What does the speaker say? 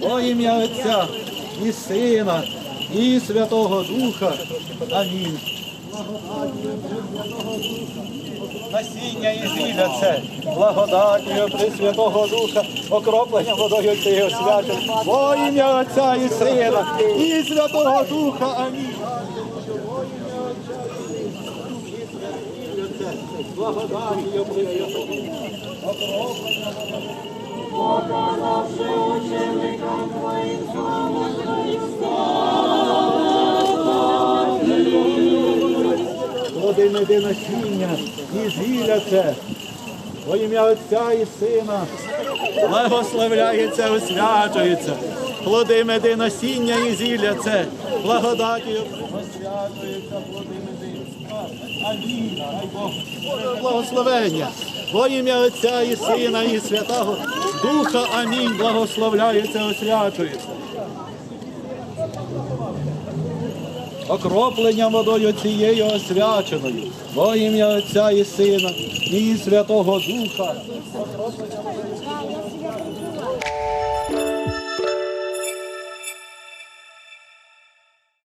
Во ім'я Отця і Сина, і Святого Духа. Амінь. Насіння і зілля це, благодатію Пресвятого Духа, окроплення водою цієї святи. Во ім'я Отця і Сина, і Святого Духа. Амінь. Благодатію Пресвятого Плоди меди насіння і зілля це. Во ім'я Отця і Сина. Благословляється, освячується. Плоди меди насіння і зілля це. Благодатію освячується плоди меди. Амінь. Бог. Благословення. Во ім'я Отця і Сина і Святого Духа. Амінь. Благословляється, освячується. Окропленням водою цією освяченою, во ім'я Отця і Сина, і Святого Духа.